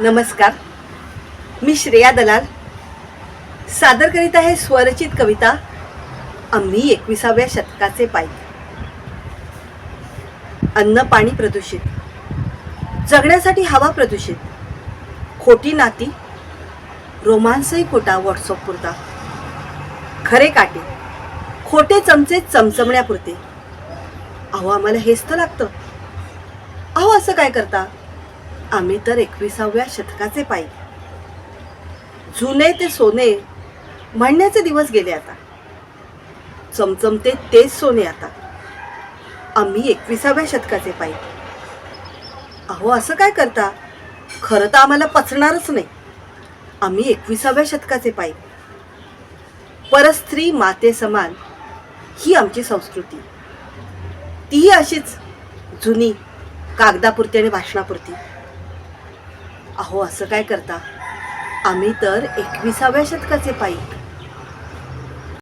नमस्कार. मी श्रेया दलाल. सादर करीत आहे स्वरचित कविता आम्ही एकविसाव्या शतकाचे पायी. अन्न पाणी प्रदूषित. जगण्यासाठी हवा प्रदूषित. खोटी नाती. रोमांसही खोटा व्हॉट्सअप पुरता. खरे काटे. खोटे चमचे चमचमण्यापुरते. अहो आम्हाला हेच तर लागतं. अहो असं काय करता? आम्ही तर एकविसाव्या शतकाचे पायी. जुने ते सोने म्हणण्याचे दिवस गेले आता. चमचमते तेच सोने आता. आम्ही एकविसाव्या शतकाचे पायी. अहो असं काय करता? खरं तर आम्हाला पचणारच नाही. आम्ही एकविसाव्या शतकाचे पायी. परस्त्री माते समान ही आमची संस्कृती. तीही अशीच जुनी कागदापुरती आणि भाषणापुरती. अहो असं काय करता? आम्ही तर एकविसाव्या शतकाचे पायी.